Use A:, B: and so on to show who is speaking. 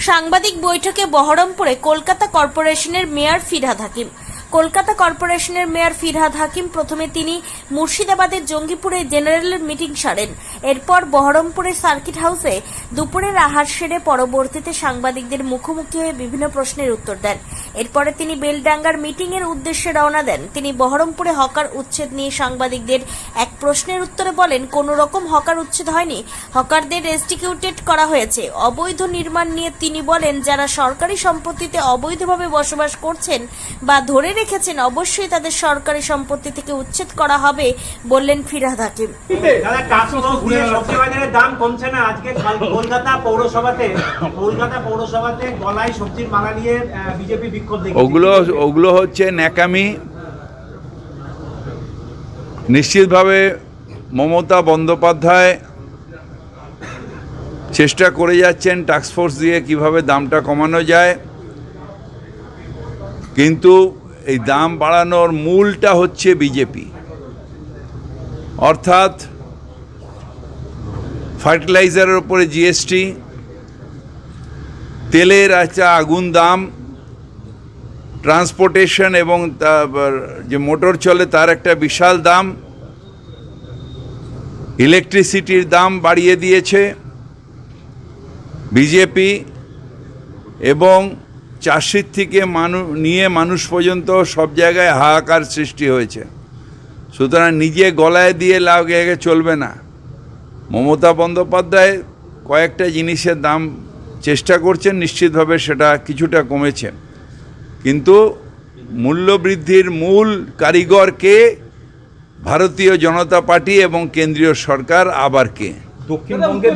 A: সাংবাদিক বৈঠকে বহরমপুরে কলকাতা কর্পোরেশনের মেয়র ফিরহাদ হাকিম। কলকাতা কর্পোরেশনের মেয়র ফিরহাদ হাকিম প্রথমে তিনি মুর্শিদাবাদের জঙ্গিপুরে জেনারেল মিটিং সারেন। এরপর বহরমপুরের সার্কিট হাউসে দুপুরের আহার সেরে পরবর্তীতে সাংবাদিকদের মুখোমুখি হয়ে বিভিন্ন প্রশ্নের উত্তর দেন। এরপরে তিনি বেলডাঙ্গার মিটিং এর উদ্দেশ্যে রওনা দেন। তিনি বহরমপুরে হকার উচ্ছেদ নিয়ে সাংবাদিকদের এক প্রশ্নের উত্তরে বলেন, কোনো রকম হকার উচ্ছেদ হয়নি। হকারদের রেস্টিকিউটেড করা হয়েছে। অবৈধ নির্মাণ নিয়ে তিনি বলেন, যারা সরকারি সম্পত্তিতে অবৈধভাবে বসবাস করছেন বা ধরে রেখেছেন অবশ্যই তাদের সরকারি সম্পত্তি থেকে উচ্ছেদ করা হবে বললেন ফিরহাদ হাকিম।
B: দাদা সবজি দাম কমছে না। আজকে কলকাতা পৌরসভাতে কলকাতা পৌরসভাতে গলায় সবজির মালা নিয়ে বিজেপি বিক্ষোভ
C: ওগুলো ওগুলো হচ্ছে ন্যাকামি। নিশ্চিতভাবে মমতা বন্দ্যোপাধ্যায় চেষ্টা করে যাচ্ছেন টাস্কফোর্স দিয়ে কীভাবে দামটা কমানো যায়। কিন্তু এই দাম বাড়ানোর মূলটা হচ্ছে বিজেপি। অর্থাৎ ফার্টিলাইজারের উপরে জিএসটি, তেলের একটা আগুন দাম, ট্রান্সপোর্টেশন এবং যে মোটর চলে তার একটা বিশাল দাম, ইলেকট্রিসিটির দাম বাড়িয়ে দিয়েছে বিজেপি এবং চাষির থেকে মানুষ নিয়ে মানুষ পর্যন্ত সব জায়গায় হাহাকার সৃষ্টি হয়েছে। সুতরাং নিজে গলায় দিয়ে লাগে চলবে না। মমতা বন্দ্যোপাধ্যায় কয়েকটা জিনিসের দাম চেষ্টা করছেন, নিশ্চিতভাবে সেটা কিছুটা কমেছে। কিন্তু মূল্যবৃদ্ধির মূল কারিগরকে ভারতীয় জনতা পার্টি এবং কেন্দ্রীয় সরকার আবার কে?
D: দক্ষিণবঙ্গের